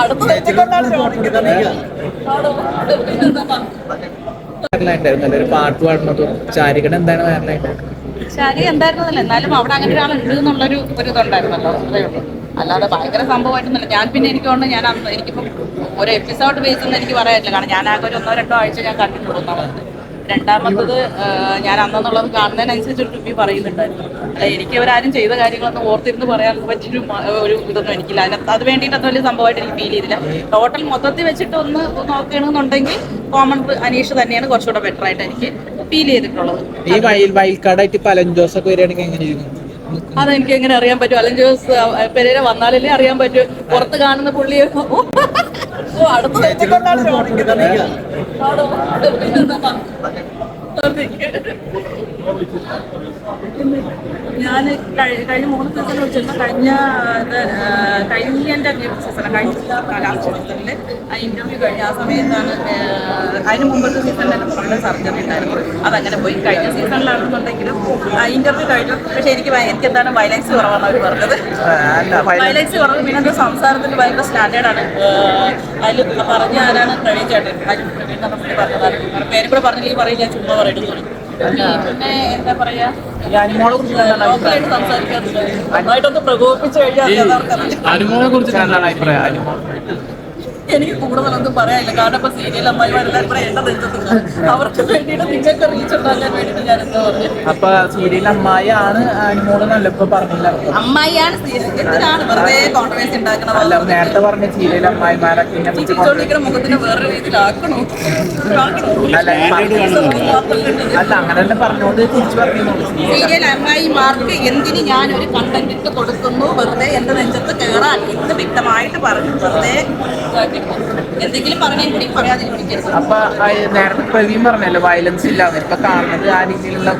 ഒരു പാട്ട് പാടുന്നതും ചാരികട എന്താണ് വയറലായിട്ട് ശരി എന്തായിരുന്നല്ലോ എന്നാലും അവിടെ അങ്ങനെ ഒരാളുണ്ട് എന്നുള്ളൊരു ഒരു ഇതുണ്ടായിരുന്നല്ലോ അത്രേ ഉള്ളൂ. അല്ലാതെ ഭയങ്കര സംഭവമായിട്ടൊന്നുമില്ല. ഞാൻ പിന്നെ എനിക്ക് തോന്നുന്നു ഞാൻ അന്ന് എനിക്കിപ്പം ഒരു എപ്പിസോഡ് ബേസ് എന്ന് എനിക്ക് പറയാനില്ല. കാരണം ഞാൻ ആകെ ഒരു ഒന്നോ രണ്ടോ ആഴ്ച ഞാൻ കണ്ടിട്ടുള്ളൂ എന്നുള്ളത് രണ്ടാമത്തത് ഞാൻ അന്നെന്നുള്ളത് കാണുന്നതിനനുസരിച്ച് ഒരു ടുപ്പി പറയുന്നുണ്ടായിരുന്നു. അല്ല എനിക്ക് അവരാരും ചെയ്ത കാര്യങ്ങളൊന്നും ഓർത്തിരുന്ന് പറയാൻ പറ്റിയൊരു ഒരു ഇതൊന്നും എനിക്കില്ല. അതിനകത്ത് അത് വേണ്ടിയിട്ട് അത് വലിയ സംഭവമായിട്ട് എനിക്ക് ഫീൽ ചെയ്തില്ല. ടോട്ടൽ മൊത്തത്തിൽ വെച്ചിട്ട് ഒന്ന് നോക്കുകയാണെന്നുണ്ടെങ്കിൽ കോമൺ അനീഷ് തന്നെയാണ് കുറച്ചുകൂടെ ബെറ്റർ ആയിട്ട് എനിക്ക് ഫീൽ ചെയ്തിട്ടുള്ളത്. ഈ വയൽ വയൽക്കാടായിട്ട് പലഞ്ചോസൊക്കെ വരികയാണെങ്കിൽ എങ്ങനെയായിരുന്നു അതെനിക്ക് എങ്ങനെ അറിയാൻ പറ്റും അലൻ ജോസ് പെരേര വന്നാലല്ലേ അറിയാൻ പറ്റൂ പുറത്ത് കാണുന്ന പുള്ളിയെ ഓ അടുത്ത? ഞാൻ കഴിഞ്ഞ മൂന്ന് ദിവസം വെച്ചിരുന്നു. കഴിഞ്ഞ കഴിഞ്ഞ എന്റെ സീസൺ കഴിഞ്ഞ ലാസ്റ്റ് സീസണിൽ ആ ഇന്റർവ്യൂ കഴിഞ്ഞ ആ സമയത്താണ് അതിന് മുമ്പത്തെ സീസണിൽ എന്റെ പുറമെ സർജറി ഉണ്ടായിരുന്നു അതങ്ങനെ പോയി. കഴിഞ്ഞ സീസണിലാണെന്നുണ്ടെങ്കിലും ആ ഇന്റർവ്യൂ കഴിഞ്ഞു. പക്ഷെ എനിക്ക് എനിക്ക് എന്താണ് വയലൻസ് കുറവാണ് അവർ പറഞ്ഞത്. വയലൻസ് കുറവ്. പിന്നെ എന്താ സംസാരത്തിൽ ഭയങ്കര സ്റ്റാൻഡേർഡാണ് അതിൽ പറഞ്ഞ ആരാണ് പ്രവീൺ ചേട്ടൻ? പ്രവീൺ പറഞ്ഞതാണ്. പേര് കൂടെ പറഞ്ഞില്ലെങ്കിൽ പറയില്ല ചുമ്മാ പിന്നെ എന്താ പറയാ? ഈ അനിമോളെ കുറിച്ച് എന്താണ് അഭിപ്രായം. ലോക്കലായിട്ട് നന്നായിട്ടൊന്ന് പ്രകോപിപ്പിച്ചു കഴിഞ്ഞാൽ അനിമോളെ കുറിച്ച് എന്താണ് അഭിപ്രായം. അനിമോൾ എനിക്ക് കൂടുതലൊന്നും പറയാനില്ല. കാരണം ഇപ്പൊ സീരിയൽ അമ്മായിമാരെല്ലാം കൂടെ എണ്ണ തെറ്റുന്നത് അവർക്ക് വേണ്ടിയിട്ട് നിങ്ങൾക്ക് റീച്ച് ഉണ്ടാക്കാൻ വേണ്ടിയിട്ട് ഞാൻ എന്താ പറഞ്ഞു? അപ്പൊ സീരിയൽ അമ്മായിയാണ് അനുമോൾ നല്ല ഇപ്പൊ പറഞ്ഞില്ല? അമ്മായിയാണ് സീരിയൽ എന്തിനാണ് വെറുതെ കോൺട്രവേഴ്സി ഉണ്ടാക്കണം നേരത്തെ പറഞ്ഞ സീരിയൽ അമ്മായിമാരൊക്കെ ചിരിച്ചോണ്ടിരിക്കുന്ന മുഖത്തിന് വേറെ രീതിയിലാക്കണോ? അല്ല അങ്ങനെ തന്നെ പറഞ്ഞോണ്ട് തിരിച്ചു പറഞ്ഞു സീരിയൽ അമ്മായിമാർക്ക് എന്തിന് ഞാൻ ഒരു കണ്ടന്റ് ഇട്ട് എന്തെങ്കിലും അപ്പൊ നേരത്തെ പ്രവീൺ പറഞ്ഞല്ലോ വയലൻസ് ഇല്ലാന്ന്. ഇപ്പൊ കാണുന്നത് ആ രീതിയിലുള്ള